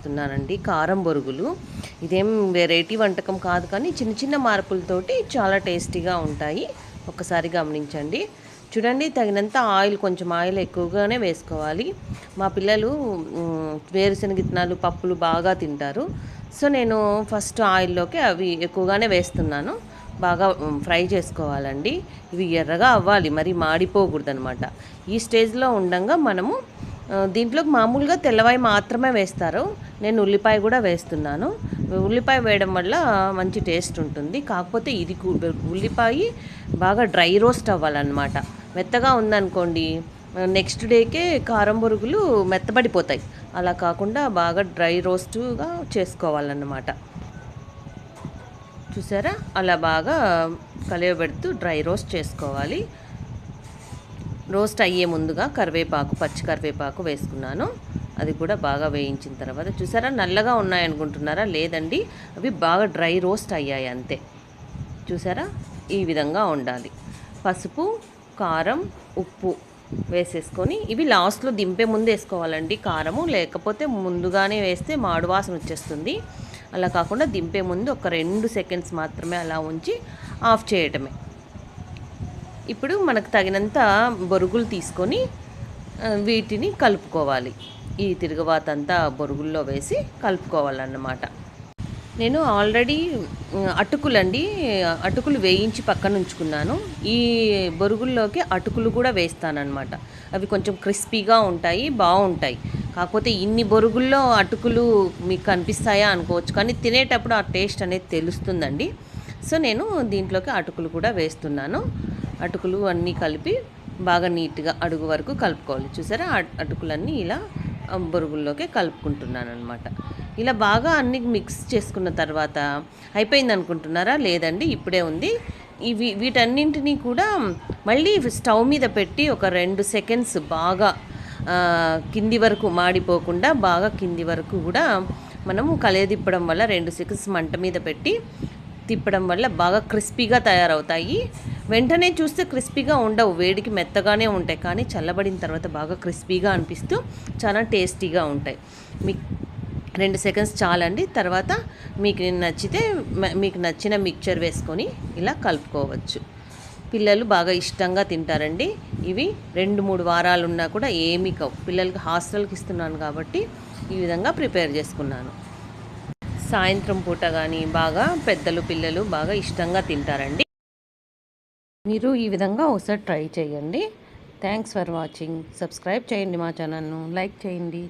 చేస్తున్నానండి. కారం బొరుగులు. ఇదేం వెరైటీ వంటకం కాదు కానీ చిన్న చిన్న మార్పులతోటి చాలా టేస్టీగా ఉంటాయి. ఒకసారి గమనించండి. చూడండి తగినంత ఆయిల్ కొంచెం ఆయిల్ ఎక్కువగానే వేసుకోవాలి. మా పిల్లలు వేరుశనగ విత్తనాలు పప్పులు బాగా తింటారు. సో నేను ఫస్ట్ ఆయిల్లోకి అవి ఎక్కువగానే వేస్తున్నాను. బాగా ఫ్రై చేసుకోవాలండి. ఇవి ఎర్రగా అవ్వాలి మరి మాడిపోకూడదు అనమాట ఈ స్టేజ్లో ఉండంగా మనము దీంట్లోకి మామూలుగా తెల్లవాయి మాత్రమే వేస్తారు. నేను ఉల్లిపాయ కూడా వేస్తున్నాను. ఉల్లిపాయ వేయడం వల్ల మంచి టేస్ట్ ఉంటుంది. కాకపోతే ఇది ఉల్లిపాయ బాగా డ్రై రోస్ట్ అవ్వాలన్నమాట. మెత్తగా ఉందనుకోండి నెక్స్ట్ డేకే కారం బొరుగులు మెత్తబడిపోతాయి. అలా కాకుండా బాగా డ్రై రోస్ట్గా చేసుకోవాలన్నమాట. చూసారా? అలా బాగా కలియబెడుతూ డ్రై రోస్ట్ చేసుకోవాలి. రోస్ట్ అయ్యే ముందుగా కరివేపాకు పచ్చి కరివేపాకు వేసుకున్నాను. అది కూడా బాగా వేయించిన తర్వాత చూసారా? నల్లగా ఉన్నాయనుకుంటున్నారా? లేదండి. అవి బాగా డ్రై రోస్ట్ అయ్యాయి అంతే. చూసారా? ఈ విధంగా ఉండాలి. పసుపు కారం ఉప్పు వేసేసుకొని ఇవి లాస్ట్లో దింపే ముందు వేసుకోవాలండి. కారము లేకపోతే ముందుగానే వేస్తే మాడు వాసన వచ్చేస్తుంది. అలా కాకుండా దింపే ముందు ఒక రెండు సెకండ్స్ మాత్రమే అలా ఉంచి ఆఫ్ చేయటమే. ఇప్పుడు మనకు తగినంత బొరుగులు తీసుకొని వీటిని కలుపుకోవాలి. ఈ తిరుగుబాతంతా బొరుగుల్లో వేసి కలుపుకోవాలన్నమాట. నేను ఆల్రెడీ అటుకులండి అటుకులు వేయించి పక్కన ఉంచుకున్నాను. ఈ బొరుగుల్లోకి అటుకులు కూడా వేస్తానన్నమాట. అవి కొంచెం క్రిస్పీగా ఉంటాయి బాగుంటాయి. కాకపోతే ఇన్ని బొరుగుల్లో అటుకులు మీకు కనిపిస్తాయా అనుకోవచ్చు. కానీ తినేటప్పుడు ఆ టేస్ట్ అనేది తెలుస్తుందండి. సో నేను దీంట్లోకి అటుకులు కూడా వేస్తున్నాను. అటుకులు అన్నీ కలిపి బాగా నీట్గా అడుగు వరకు కలుపుకోవాలి. చూసారా? అటుకులన్నీ ఇలా బొరుగుల్లోకి కలుపుకుంటున్నాను అనమాట ఇలా బాగా అన్ని మిక్స్ చేసుకున్న తర్వాత అయిపోయింది అనుకుంటున్నారా లేదండి ఇప్పుడే ఉంది. ఇవి వీటన్నింటినీ కూడా మళ్ళీ స్టవ్ మీద పెట్టి ఒక రెండు సెకండ్స్ బాగా కింది వరకు మాడిపోకుండా బాగా కింది వరకు కూడా మనము కలయదిప్పడం వల్ల రెండు సెకండ్స్ మంట మీద పెట్టి తిప్పడం వల్ల బాగా క్రిస్పీగా తయారవుతాయి. వెంటనే చూస్తే క్రిస్పీగా ఉండవు. వేడికి మెత్తగానే ఉంటాయి. కానీ చల్లబడిన తర్వాత బాగా క్రిస్పీగా అనిపిస్తూ చాలా టేస్టీగా ఉంటాయి. మీకు రెండు సెకండ్స్ చాలండి. తర్వాత మీకు నచ్చితే మీకు నచ్చిన మిక్చర్ వేసుకొని ఇలా కలుపుకోవచ్చు. పిల్లలు బాగా ఇష్టంగా తింటారండి. ఇవి రెండు మూడు వారాలు ఉన్నా కూడా ఏమీ కావు. పిల్లలకి హాస్టల్కి ఇస్తున్నాను కాబట్టి ఈ విధంగా ప్రిపేర్ చేసుకున్నాను. సాయంత్రం పూట కానీ బాగా పెద్దలు పిల్లలు బాగా ఇష్టంగా తింటారండి. మీరు ఈ విధంగా ఒకసారి ట్రై చేయండి. థ్యాంక్స్ ఫర్ వాచింగ్ సబ్స్క్రైబ్ చేయండి మా ఛానల్ను. లైక్ చేయండి.